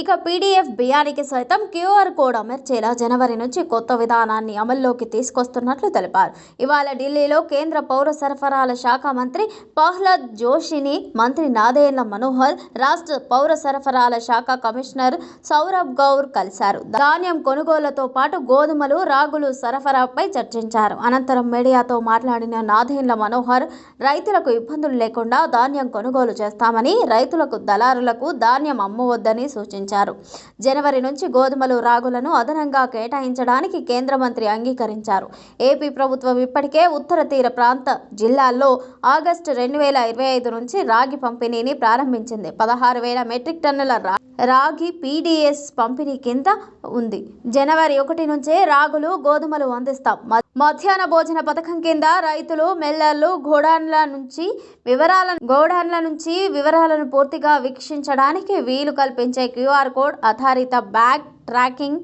ఇక పీడీఎఫ్ బియ్యానికి సైతం క్యూఆర్ కోడ్ అమర్చేలా జనవరి నుంచి కొత్త విధానాన్ని అమల్లోకి తీసుకొస్తున్నట్లు తెలిపారు. ఇవాళ ఢిల్లీలో కేంద్ర పౌర సరఫరాల శాఖ మంత్రి ప్రహ్లాద్ జోషిని మంత్రి నాదేళ్ళ మనోహర్ రాష్ట్ర పౌర సరఫరాల శాఖ కమిషనర్ సౌరభ్ గౌర్ కలిశారు. ధాన్యం కొనుగోళ్ళతో పాటు గోధుమలు రాగులు సరఫరాపై చర్చించారు. అనంతరం మీడియాతో మాట్లాడిన నాదేండ్ల మనోహర్ రైతులకు ఇబ్బందులు లేకుండా ధాన్యం కొనుగోలు చేస్తామని రైతులకు దళారులకు ధాన్యం అమ్మవద్దని సూచించారు. జనవరి నుంచి గోధుమలు రాగులను అదనంగా కేటాయించడానికి కేంద్ర మంత్రి అంగీకరించారు. ఏపీ ప్రభుత్వం ఇప్పటికే ఉత్తర తీర ప్రాంత జిల్లాల్లో ఆగస్టు రెండు వేల ఇరవై ఐదు నుంచి రాగి పంపిణీని ప్రారంభించింది. పదహారు వేల మెట్రిక్ టన్నుల రా రాగి పీడీఎస్ పంపిణీ కింద ఉంది. జనవరి ఒకటి నుంచే రాగులు గోధుమలు అందిస్తాం. మధ్యాహ్న భోజన పథకం కింద రైతులు మెల్లర్లు గోడాన్ల నుంచి వివరాలను గోడౌన్ల నుంచి వివరాలను పూర్తిగా వీక్షించడానికి వీలు కల్పించే క్యూఆర్ కోడ్ ఆధారిత బ్యాగ్ ట్రాకింగ్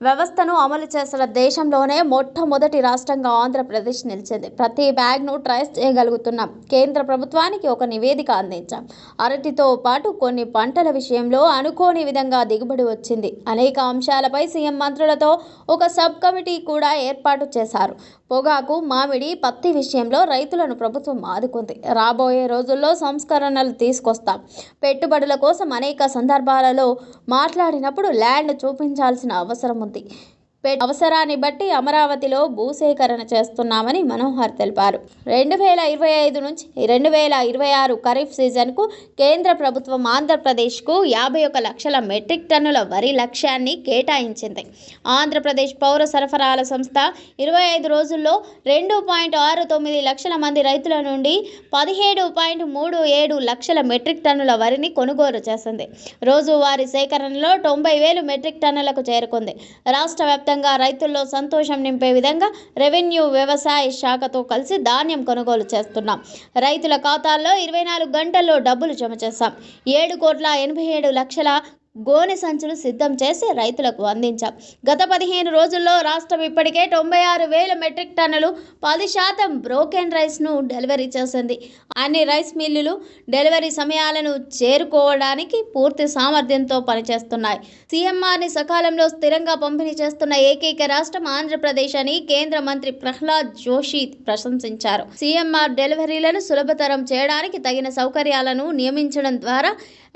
వ్యవస్థను అమలు చేసిన దేశంలోనే మొట్టమొదటి రాష్ట్రంగా ఆంధ్రప్రదేశ్ నిలిచింది. ప్రతి బ్యాగ్ను ట్రేస్ చేయగలుగుతున్నాం కేంద్ర ప్రభుత్వానికి ఒక నివేదిక అందించాం. అరటితో పాటు కొన్ని పంటల విషయంలో అనుకోని విధంగా దిగుబడి వచ్చింది. అనేక అంశాలపై సీఎం మంత్రులతో ఒక సబ్ కమిటీ కూడా ఏర్పాటు చేశారు. పొగాకు మామిడి పత్తి విషయంలో రైతులను ప్రభుత్వం ఆదుకుంది. రాబోయే రోజుల్లో సంస్కరణలు తీసుకొస్తాం. పెట్టుబడుల కోసం అనేక సందర్భాలలో మాట్లాడినప్పుడు ల్యాండ్ చూపించాల్సిన అవసరం ఉంది. 的。అవసరాన్ని బట్టి అమరావతిలో భూసేకరణ చేస్తున్నామని మనోహర్ తెలిపారు. రెండు వేల ఇరవై ఐదు నుంచి రెండు వేల ఇరవై ఆరు ఖరీఫ్ సీజన్కు కేంద్ర ప్రభుత్వం ఆంధ్రప్రదేశ్కు యాభై ఒక లక్షల మెట్రిక్ టన్నుల వరి లక్ష్యాన్ని కేటాయించింది. ఆంధ్రప్రదేశ్ పౌర సరఫరాల సంస్థ ఇరవై ఐదు రోజుల్లో రెండు పాయింట్ ఆరు తొమ్మిది లక్షల మంది రైతుల నుండి పదిహేడు పాయింట్ మూడు ఏడు లక్షల మెట్రిక్ టన్నుల వరిని కొనుగోలు చేసింది. రోజువారీ సేకరణలో తొంభై వేలు మెట్రిక్ టన్నులకు చేరుకుంది. రాష్ట్ర వ్యాప్తంగా రైతుల్లో సంతోషం నింపే విధంగా రెవెన్యూ వ్యవసాయ శాఖతో కలిసి ధాన్యం కొనుగోలు చేస్తున్నాం. రైతుల ఖాతాల్లో ఇరవై నాలుగు గంటల్లో డబ్బులు జమ చేస్తాం ఏడు కోట్ల ఎనభై ఏడు లక్షల గోనె సంచులు సిద్ధం చేసి రైతులకు అందించాం. గత పదిహేను రోజుల్లో రాష్ట్రం ఇప్పటికే తొంభై ఆరు వేల మెట్రిక్ టన్నులు పది శాతం బ్రోకెన్ రైస్ను డెలివరీ చేసింది. అన్ని రైస్ మిల్లులు డెలివరీ సమయాలను చేరుకోవడానికి పూర్తి సామర్థ్యంతో పనిచేస్తున్నాయి. సీఎంఆర్ని సకాలంలో స్థిరంగా పంపిణీ చేస్తున్న ఏకైక రాష్ట్రం ఆంధ్రప్రదేశ్ అని కేంద్ర మంత్రి ప్రహ్లాద్ జోషి ప్రశంసించారు. సీఎంఆర్ డెలివరీలను సులభతరం చేయడానికి తగిన సౌకర్యాలను నియమించడం ద్వారా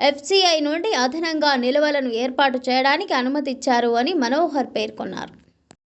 ఎఫ్సిఐ నుండి అదనంగా నిల్వలను ఏర్పాటు చేయడానికి అనుమతిచ్చారు అని మనోహర్ పేర్కొన్నారు.